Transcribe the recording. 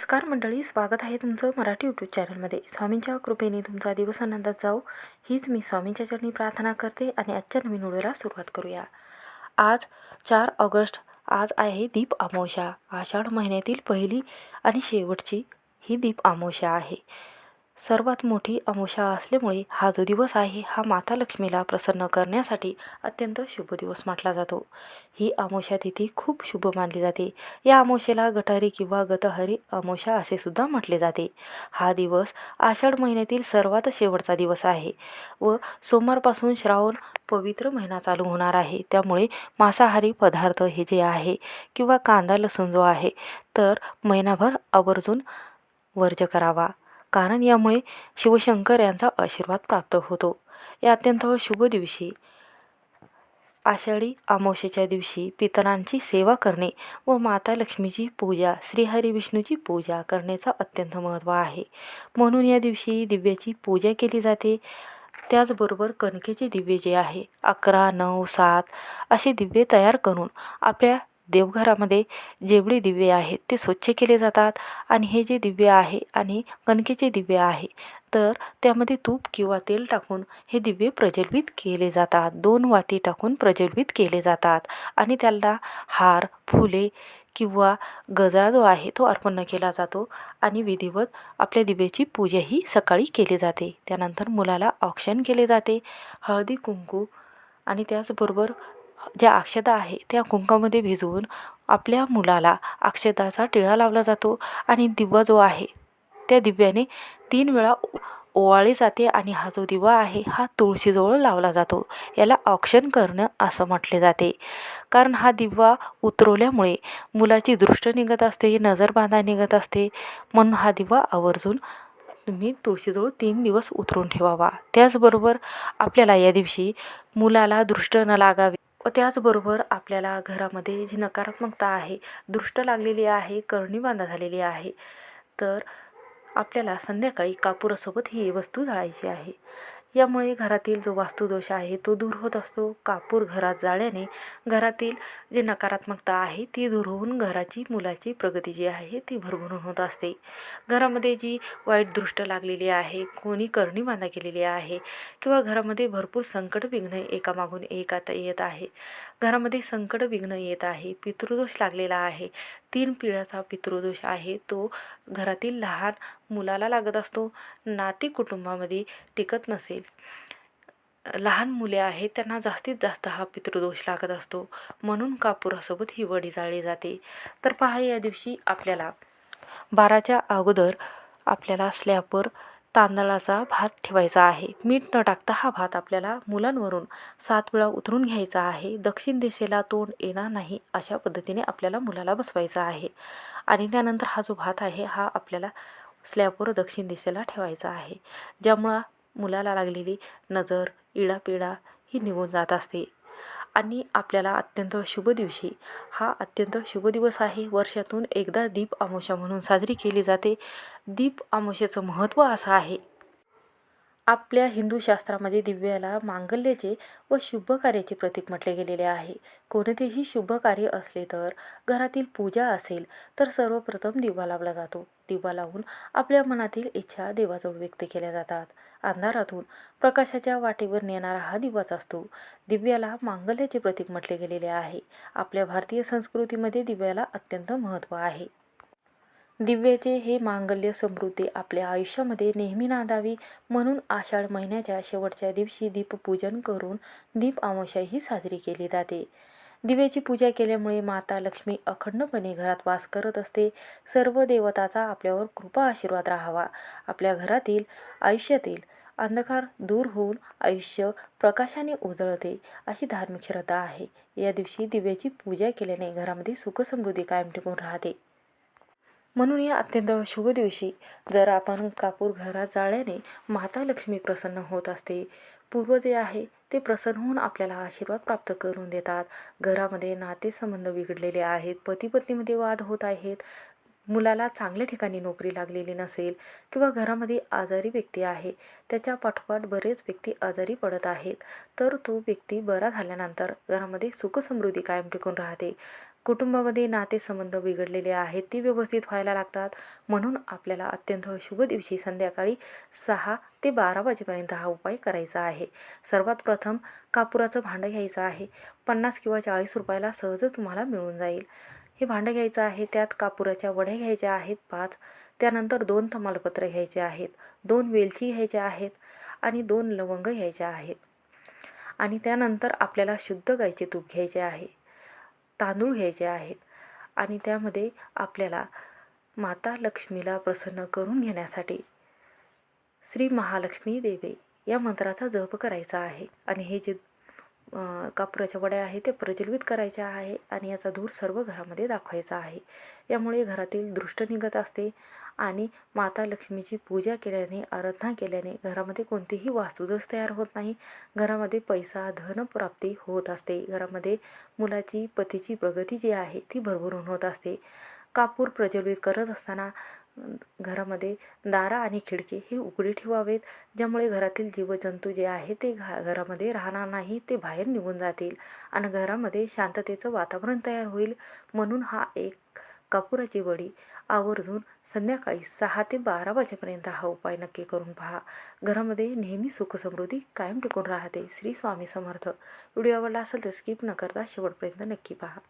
नमस्कार मंडळी स्वागत आहे तुमचं मराठी यूट्यूब चॅनलमध्ये स्वामींच्या कृपेने तुमचा दिवस आनंदात जाऊ हीच मी स्वामींच्या चरणी प्रार्थना करते आणि आजच्या नवीन व्हिडिओला सुरुवात करूया. आज चार ऑगस्ट आज आहे दीप अमावस्या आषाढ महिन्यातील पहिली आणि शेवटची ही दीप अमावस्या आहे. सर्वात मोठी अमावस्या असल्यामुळे हा जो दिवस आहे हा माता लक्ष्मीला प्रसन्न करण्यासाठी अत्यंत शुभ दिवस म्हटला जातो. ही अमावस्या तिथी खूप शुभ मानली जाते. या अमावस्येला गटारी किंवा गतहरी अमावस्या असे सुद्धा म्हटले जाते. हा दिवस आषाढ महिन्यातील सर्वात शेवटचा दिवस आहे व सोमवारपासून श्रावण पवित्र महिना चालू होणार आहे. त्यामुळे मांसाहारी पदार्थ हे जे आहे किंवा कांदा लसूण जो आहे तर महिनाभर आवर्जून वर्ज करावा. कारण यामुळे शिवशंकर यांचा आशीर्वाद प्राप्त होतो. या अत्यंत शुभ दिवशी आषाढी अमावस्येच्या दिवशी पितरांची सेवा करणे व माता लक्ष्मीची पूजा श्रीहरी विष्णूची पूजा करण्याचा अत्यंत महत्त्व आहे. म्हणून या दिवशी दिव्याची पूजा केली जाते. त्याचबरोबर कणकेचे दिवे जे आहे अकरा नऊ सात असे दिवे तयार करून आपल्या देवघरामध्ये जेवढे दिवे आहेत ते स्वच्छ केले जातात. आणि हे जे दिवे आहे आणि कणकेचे दिवे आहे तर त्यामध्ये तूप किंवा तेल टाकून हे दिवे प्रज्वलित केले जातात. दोन वाती टाकून प्रज्वलित केले जातात. आणि त्याला हार फुले किंवा गजरा जो आहे तो अर्पण केला जातो. आणि विधिवत आपल्या दिव्याची पूजाही सकाळी केली जाते. त्यानंतर मुलाला औक्षण केले जाते. हळदी कुंकू आणि त्याचबरोबर ज्या अक्षता आहे त्या कुंकामध्ये भिजवून आपल्या मुलाला अक्षताचा टिळा लावला जातो आणि दिवा जो आहे त्या दिव्याने तीन वेळा ओवाळी जाते आणि हा जो दिवा आहे हा तुळशीजवळ लावला जातो. याला औक्षण करणं असं म्हटले जाते. कारण हा दिवा उतरवल्यामुळे मुलाची दृष्ट निघत असते नजर बांधा निघत असते. म्हणून हा दिवा आवर्जून तुम्ही तुळशीजवळ तीन दिवस उतरून ठेवावा. त्याचबरोबर आपल्याला या दिवशी मुलाला दृष्ट न लागावे व त्याचबरोबर आपल्याला घरामध्ये जी नकारात्मकता आहे दृष्ट लागलेली आहे करणी बांधा झालेली आहे तर आपल्याला संध्याकाळी कापुरासोबत ही वस्तू जाळायची आहे. यामुळे घरातील जो वास्तुदोष आहे तो दूर होत असतो. कापूर घरात जाळल्याने घरातील जी नकारात्मकता आहे ती दूर होऊन घराची मुलाची प्रगती जी आहे ती भरभरून होत असते. घरामध्ये जी वाईट दृष्ट लागलेली आहे कोणी करणी बांधा केलेली आहे किंवा घरामध्ये भरपूर संकट विघ्न एकामागून एक आता येत आहे. घरामध्ये संकट विघ्न येत आहे पितृदोष लागलेला आहे. तीन पिढ्याचा पितृदोष आहे तो घरातील लहान मुलाला लागत असतो. नाती कुटुंबामध्ये टिकत नसेल लहान मुले आहेत त्यांना जास्तीत जास्त हा पितृदोष लागत असतो. म्हणून कापुरासोबत ही वडी जाळली जाते. तर पहा या दिवशी आपल्याला बाराच्या अगोदर आपल्याला स्लॅपवर तांदळाचा भात ठेवायचा आहे. मीठ न टाकता हा भात आपल्याला मुलांवरून सात वेळा उतरून घ्यायचा आहे. दक्षिण दिशेला तोंड येणार नाही अशा पद्धतीने आपल्याला मुलाला बसवायचा आहे. आणि त्यानंतर हा जो भात आहे हा आपल्याला स्लॅपवर दक्षिण दिशेला ठेवायचा आहे. ज्यामुळं मुलाला लागलेली नजर इडापिडा ही निघून जात असते. आणि आपल्याला अत्यंत शुभ दिवशी. हा अत्यंत शुभ दिवस आहे. वर्षातून एकदा दीप अमावस्या म्हणून साजरी केली जाते. दीप अमावस्येचं महत्त्व असं आहे. आपल्या हिंदू शास्त्रामध्ये दिव्याला मांगल्याचे व शुभ कार्याचे प्रतीक म्हटले गेलेले आहे. कोणतेही शुभ कार्य असले तर घरातील पूजा असेल तर सर्वप्रथम दिवा लावला जातो. दिवा लावून आपल्या मनातील इच्छा देवाजवळ व्यक्त केल्या जातात. अंधारातून प्रकाशाच्या वाटेवर नेणारा हा दिवाच असतो. दिव्याला मांगल्याचे प्रतीक म्हटले गेलेले आहे. आपल्या भारतीय संस्कृतीमध्ये दिव्याला अत्यंत महत्त्व आहे. दिव्याचे हे मांगल्य समृद्धी आपल्या आयुष्यामध्ये नेहमी नांदावी म्हणून आषाढ महिन्याच्या शेवटच्या दिवशी दीपपूजन करून दीप अमावस्या ही साजरी केली जाते. दिव्याची पूजा केल्यामुळे माता लक्ष्मी अखंडपणे घरात वास करत असते. सर्व देवताचा आपल्यावर कृपा आशीर्वाद राहावा. आपल्या घरातील आयुष्यातील अंधकार दूर होऊन आयुष्य प्रकाशाने उजळते अशी धार्मिक श्रद्धा आहे. या दिवशी दिव्याची पूजा केल्याने घरामध्ये सुखसमृद्धी कायम टिकून राहते. म्हणून या अत्यंत शुभ दिवशी जर आपण कापूर घरात जाळल्याने माता लक्ष्मी प्रसन्न होत असते. पूर्व जे आहे ते प्रसन्न होऊन आपल्याला आशीर्वाद प्राप्त करून देतात. घरामध्ये नातेसंबंध बिघडलेले आहेत. पती पत्नीमध्ये वाद होत आहेत. मुलाला चांगल्या ठिकाणी नोकरी लागलेली नसेल किंवा घरामध्ये आजारी व्यक्ती आहे त्याच्या पाठोपाठ बरेच व्यक्ती आजारी पडत आहेत तर तो व्यक्ती बरा झाल्यानंतर घरामध्ये सुखसमृद्धी कायम टिकून राहते. कुटुंबामध्ये नातेसंबंध बिघडलेले आहेत ते व्यवस्थित व्हायला लागतात. म्हणून आपल्याला अत्यंत शुभ दिवशी संध्याकाळी सहा ते बारा वाजेपर्यंत हा उपाय करायचा आहे. सर्वात प्रथम कापुराचं भांडं घ्यायचं आहे. पन्नास किंवा चाळीस रुपयाला सहजच तुम्हाला मिळून जाईल. हे भांडं घ्यायचं आहे त्यात कापुराच्या वड्या घ्यायच्या आहेत पाच. त्यानंतर दोन तमालपत्र घ्यायचे आहेत दोन वेलची घ्यायच्या आहेत आणि दोन लवंग घ्यायच्या आहेत. आणि त्यानंतर आपल्याला शुद्ध गाईचे तूप घ्यायचे आहे तांदूळ घ्यायचे आहेत आणि त्यामध्ये आपल्याला माता लक्ष्मीला प्रसन्न करून घेण्यासाठी श्री महालक्ष्मी देवे या मंत्राचा जप करायचा आहे. आणि हे जे कापुराच्या वड्या आहेत ते प्रज्वलित करायच्या आहे आणि याचा धूर सर्व घरामध्ये दाखवायचा आहे. यामुळे घरातील दृष्ट निघत असते आणि माता लक्ष्मीची पूजा केल्याने आराधना केल्याने घरामध्ये कोणतीही वास्तुदोष तयार होत नाही. घरामध्ये पैसा धनप्राप्ती होत असते. घरामध्ये मुलाची पतीची प्रगती जी आहे ती भरभरून होत असते. कापूर प्रज्वलित करत असताना घरामध्ये दारा आणि खिडकी हे उघडी ठेवावेत ज्यामुळे घरातील जीवजंतू जे आहे ते घा घरामध्ये राहणार नाही ते बाहेर निघून जातील आणि घरामध्ये शांततेचं वातावरण तयार होईल. म्हणून हा एक कापुराची वडी आवर्जून संध्याकाळी सहा ते बारा वाजेपर्यंत हा उपाय नक्की करून पहा. घरामध्ये नेहमी सुखसमृद्धी कायम टिकून राहते. श्री स्वामी समर्थ. व्हिडिओ आवडला असेल तर स्किप न करता शेवटपर्यंत नक्की पहा.